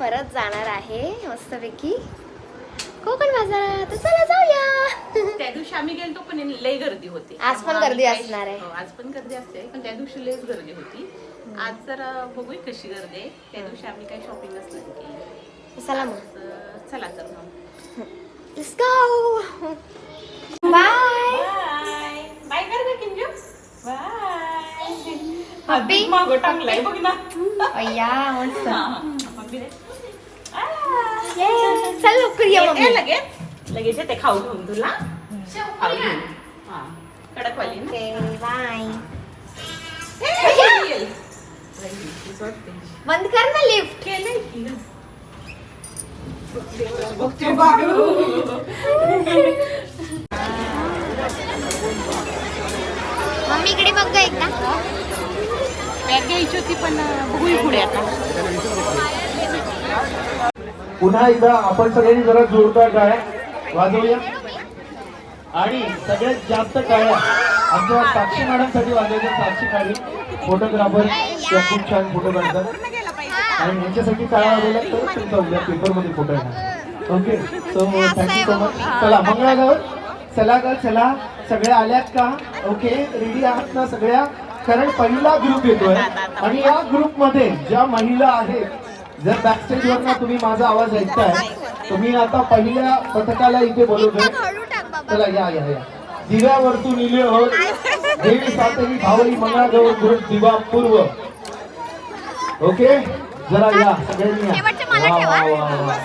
परत जाणार आहे मस्तपैकी. कोकण बाजारात. तर चला जाऊया. त्या दिवशी आम्ही गेलतो पण लय गर्दी होती. आज पण गर्दी असणार आहे. हो, आज पण गर्दी असते पण त्या दिवशी लयच गर्दी होती. आज जरा बघूया कशी गर्दी आहे. त्या दिवशी आम्ही काही शॉपिंगच नाही केली. चला मग. तर चला तर मग. Let's go bye bye bye कर ग किंजू? बाय मागं टांगलाय बघ ना. अय्या मस्त. हा, मम्मी रे. चल लवकर ये मम्मी. लगेच लगेच येते खाऊ घेऊन तुला. खाऊ घेऊन. हा. कडकवाली ना. बाय. बंद कर ना लिफ्ट केलंय की ग. मम्मी इकडे बघ एकदा. बॅग घ्यायची होती पण बघूया पुढे आता. पुन्हा एकदा आपण सगळ्यांनी जरा जोरदार गाळ्या वाजवूया. आणि सगळ्यात जास्त टाळ्या आमच्या साक्षी मॅडमसाठी वाजवायच्या साक्षी काढी फोटोग्राफर त्या खूप छान फोटो काढतात. आणि यांच्यासाठी काय वाजवल्या तर तुमचा उद्या पेपरमध्ये फोटो येणार. Okay so thank you so much चला मंगळागौर. चला का चला. सगळ्या आल्यात का? ओके रेडी आहात ना सगळ्या? कारण पहिला ग्रुप येतोय. आणि या ग्रुपमध्ये ज्या महिला आहेत जर बॅकस्टेज वर ना तुम्ही माझा आवाज ऐकताय तुम्ही आता पहिल्या पथकाला इथे बोलवतोय. चला या या या. दिव्यावरतून निले होत देवी सातरी भावई मंगळागौर ग्रुप दिवा पूर्व ओके? जरा या सगळ्यांनी या. वा. वा, वा.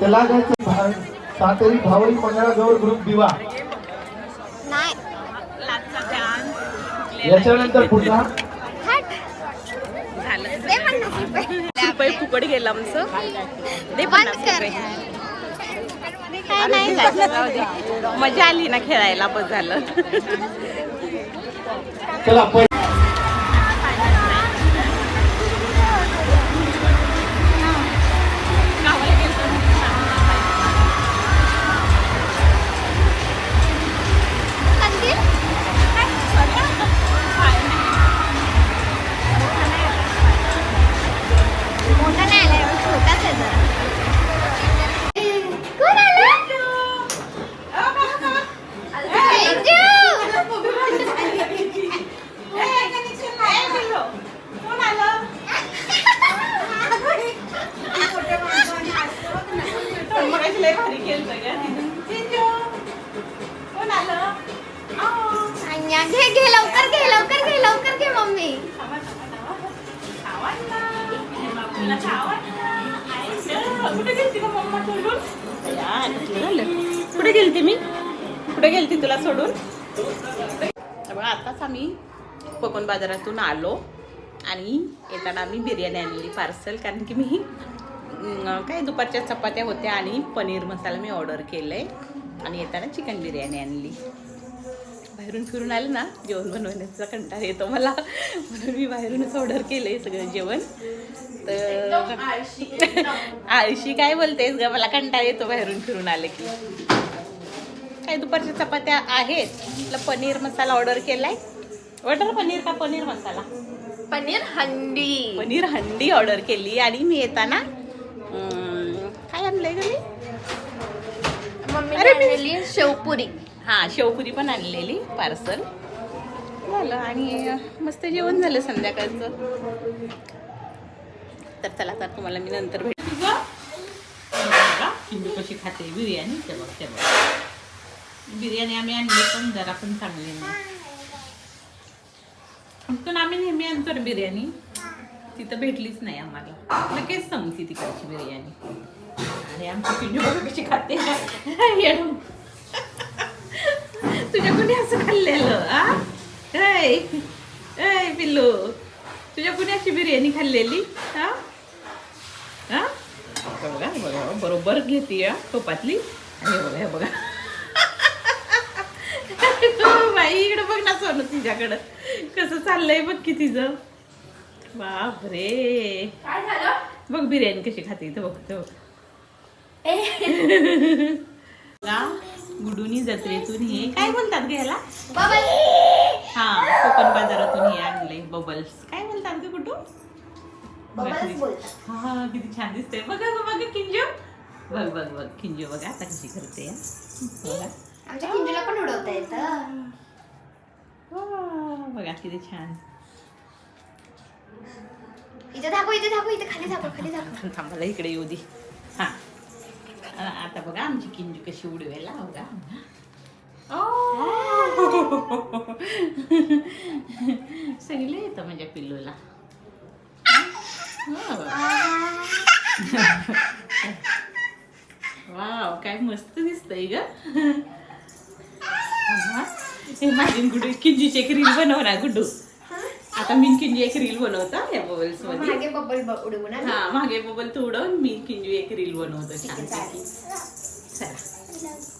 चला जायचं सातेरी भावई मंगळागौर ग्रुप दिवा नाही याच्यानंतर पुन्हा रुपये फुकट गेला आमचं दे पन्नास रुपये नाही. मजा आली ना खेळायला बस झालं लवकर कुठे गेलती मी? कुठे गेलती तुला सोडून? बघा आताच आम्ही कोकण बाजारातून आलो आणि येताना आम्ही बिर्याणी आणली पार्सल कारण की मी काही काय दुपारच्या चपात्या होत्या आणि पनीर मसाला मी ऑर्डर केलं आहे आणि येताना चिकन बिर्याणी आणली. बाहेरून फिरून आलं ना जेवण बनवण्याचा कंटाळा येतो मला. म्हणून मी बाहेरूनच ऑर्डर केलं आहे सगळं जेवण. तर आळशी काय बोलतेस ग? मला कंटाळा येतो बाहेरून फिरून आलं की. काय दुपारच्या चपात्या आहेत? आपला पनीर मसाला ऑर्डर केलाय? ऑर्डर पनीर का पनीर मसाला? पनीर हंडी. पनीर हंडी ऑर्डर केली आणि मी येताना काय आणलंय घरी मम्मी शेवपुरी. हा शेवपुरी पण आणलेली पार्सल. झालं आणि मस्त जेवण झालं संध्याकाळचं. तर चला तर तुम्हाला मी नंतर भेट हिंदू कशी खाते बिर्याणी ते बिर्याणी आम्ही आणली पण जरा पण चांगली नाही. पण आम्ही नेहमी आणतो ना बिर्याणी. तिथं भेटलीच नाही आम्हाला. लगेच संपती तिकडची बिर्याणी. आणि आमची पिंडू कशी खाते. कुणी असं खाल्लेलं आ? ऐ पिल्लू तुझ्या कुणी अशी बिर्याणी खाल्लेली हा हा हे बघा बघा बरोबर घेते या टोपातली. आणि बघा हे बघा. बाई इकडे बघ ना सोनं तिच्याकडं. कसं चाललंय बघ की तिचं. बापरे. काय झालं? बघ बिर्याणी कशी खाते इथं बघ. बघा, गुडूनी जत्रेतून हे काय बोलतात ग ह्याला? बबल हा कोकण बाजारातून हे आणले बबल्स काय बोलतात ग बोलतात. हा किती छान दिसते बघा बघा किंजू. बघ बघ बघ किंजू बघा आता कशी करते. हा. बघा. आमच्या किंजूला पण उडवता येतं. बघा किती छान. इथे दाखव इथे दाखव इथे खाली दाखव खाली दाखव. थांबाला इकडे येऊ दे. हा. आमची किंजू कशी उडवायला बघा सगळं येतं माझ्या पिल्लूला. हो. वाव काय मस्त दिसतंय ग. हे माझी गुडू किंजूची एक रील बनव ना गुड्डू आता मी किंजू एक रील बनवता या बबल्समध्ये. मागे बबल ब- उडवू ना हा मागे बबल तू उडवून मी किंजू एक रील बनवतो. छान चालेल. चला